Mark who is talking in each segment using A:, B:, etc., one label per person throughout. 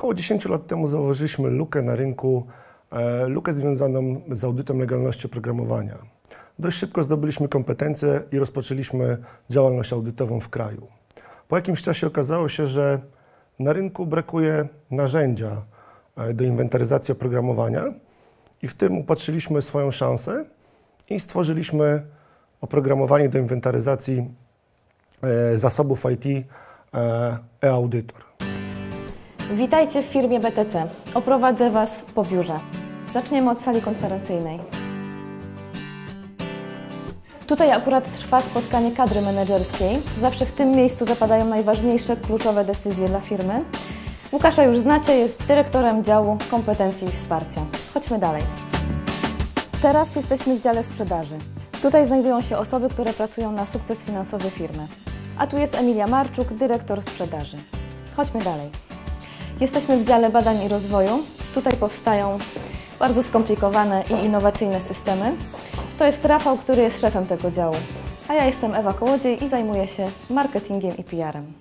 A: Około 10 lat temu zauważyliśmy lukę na rynku, e, lukę związaną z audytem legalności oprogramowania. Dość szybko zdobyliśmy kompetencje i rozpoczęliśmy działalność audytową w kraju. Po jakimś czasie okazało się, że na rynku brakuje narzędzia e, do inwentaryzacji oprogramowania i w tym upatrzyliśmy swoją szansę i stworzyliśmy oprogramowanie do inwentaryzacji e, zasobów IT e-audytor.
B: Witajcie w firmie BTC. Oprowadzę Was po biurze. Zaczniemy od sali konferencyjnej. Tutaj akurat trwa spotkanie kadry menedżerskiej. Zawsze w tym miejscu zapadają najważniejsze, kluczowe decyzje dla firmy. Łukasza już znacie, jest dyrektorem działu kompetencji i wsparcia. Chodźmy dalej. Teraz jesteśmy w dziale sprzedaży. Tutaj znajdują się osoby, które pracują na sukces finansowy firmy. A tu jest Emilia Marczuk, dyrektor sprzedaży. Chodźmy dalej. Jesteśmy w dziale badań i rozwoju. Tutaj powstają bardzo skomplikowane i innowacyjne systemy. To jest Rafał, który jest szefem tego działu. A ja jestem Ewa Kołodziej i zajmuję się marketingiem i PR-em.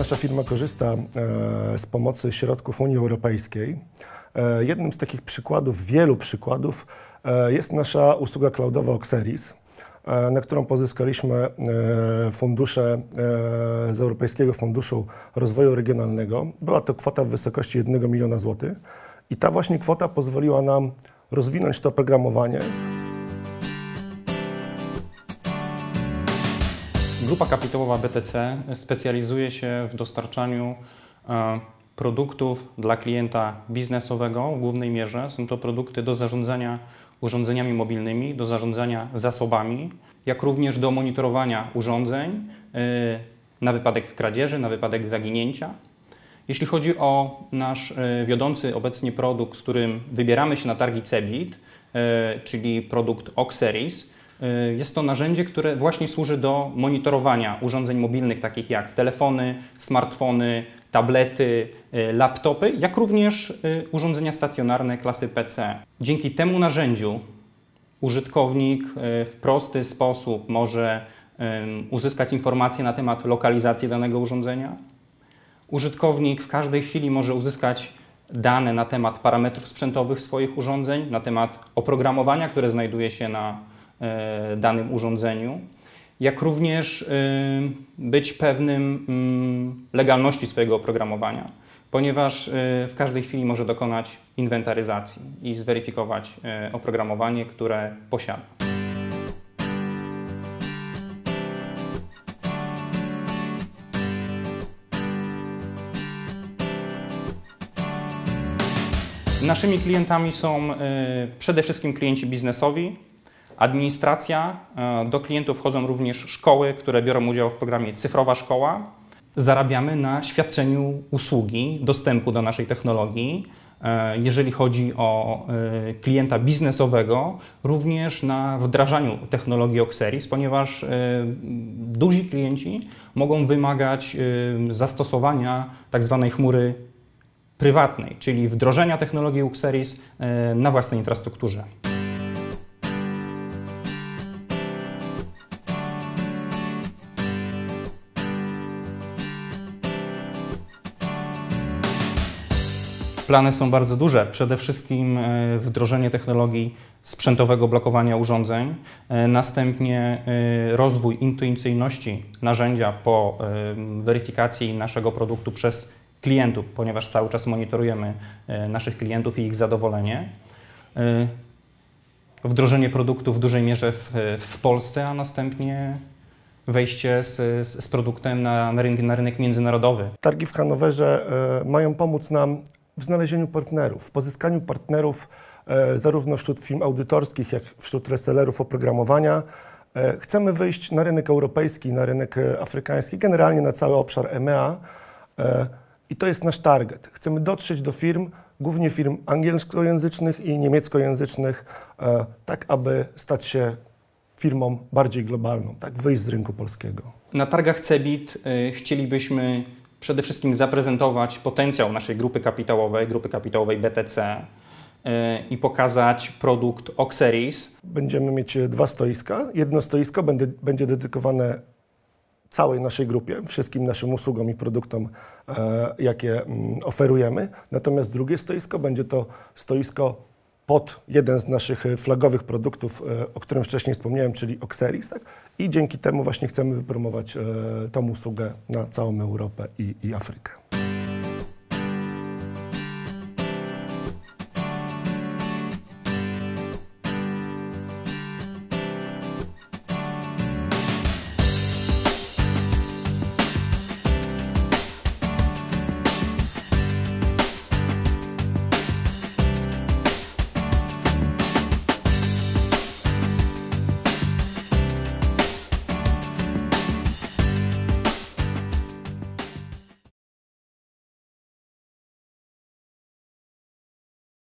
A: Nasza firma korzysta e, z pomocy środków Unii Europejskiej. E, jednym z takich przykładów, wielu przykładów, e, jest nasza usługa cloudowa Oxeris, na którą pozyskaliśmy fundusze z Europejskiego Funduszu Rozwoju Regionalnego. Była to kwota w wysokości 1 miliona złotych i ta właśnie kwota pozwoliła nam rozwinąć to oprogramowanie.
C: Grupa kapitałowa BTC specjalizuje się w dostarczaniu e, produktów dla klienta biznesowego w głównej mierze. Są to produkty do zarządzania urządzeniami mobilnymi, do zarządzania zasobami, jak również do monitorowania urządzeń e, na wypadek kradzieży, na wypadek zaginięcia. Jeśli chodzi o nasz e, wiodący obecnie produkt, z którym wybieramy się na targi CEBIT, czyli produkt Oxeris, jest to narzędzie, które właśnie służy do monitorowania urządzeń mobilnych, takich jak telefony, smartfony, tablety, y, laptopy, jak również y, urządzenia stacjonarne klasy PC. Dzięki temu narzędziu użytkownik w prosty sposób może uzyskać informacje na temat lokalizacji danego urządzenia. Użytkownik w każdej chwili może uzyskać dane na temat parametrów sprzętowych swoich urządzeń, na temat oprogramowania, które znajduje się na danym urządzeniu, jak również e, być pewnym mm, legalności swojego oprogramowania, ponieważ e, w każdej chwili może dokonać inwentaryzacji i zweryfikować oprogramowanie, które posiada. Naszymi klientami są przede wszystkim klienci biznesowi, Administracja, e, do klientów wchodzą również szkoły, które biorą udział w programie Cyfrowa Szkoła. Zarabiamy na świadczeniu usługi, dostępu do naszej technologii. E, jeżeli chodzi o e, klienta biznesowego, również na wdrażaniu technologii Oxeris, ponieważ duzi klienci mogą wymagać zastosowania tzw. Tak chmury prywatnej, czyli wdrożenia technologii Oxeris na własnej infrastrukturze. Plany są bardzo duże. Przede wszystkim e, wdrożenie technologii sprzętowego blokowania urządzeń, e, następnie e, rozwój intuicyjności narzędzia po weryfikacji naszego produktu przez klientów, ponieważ cały czas monitorujemy naszych klientów i ich zadowolenie. Wdrożenie produktu w dużej mierze w, w Polsce, a następnie wejście z, z, produktem na, rynek, na rynek międzynarodowy.
A: Targi w Hanowerze mają pomóc nam w znalezieniu partnerów, w pozyskaniu partnerów e, zarówno wśród firm audytorskich, jak wśród resellerów oprogramowania. E, chcemy wyjść na rynek europejski, na rynek e, afrykański, generalnie na cały obszar EMEA i to jest nasz target. Chcemy dotrzeć do firm, głównie firm angielskojęzycznych i niemieckojęzycznych, tak aby stać się firmą bardziej globalną, tak wyjść z rynku polskiego.
C: Na targach CEBIT chcielibyśmy przede wszystkim zaprezentować potencjał naszej grupy kapitałowej, grupy kapitałowej BTC, e, i pokazać produkt Oxeris.
A: Będziemy mieć e, dwa stoiska. Jedno stoisko będzie, będzie dedykowane całej naszej grupie, wszystkim naszym usługom i produktom, e, jakie mm, oferujemy. Natomiast drugie stoisko będzie to stoisko pod jeden z naszych e, flagowych produktów, e, o którym wcześniej wspomniałem, czyli Oxeris. Tak? I dzięki temu właśnie chcemy wypromować e, tą usługę na całą Europę i, i Afrykę.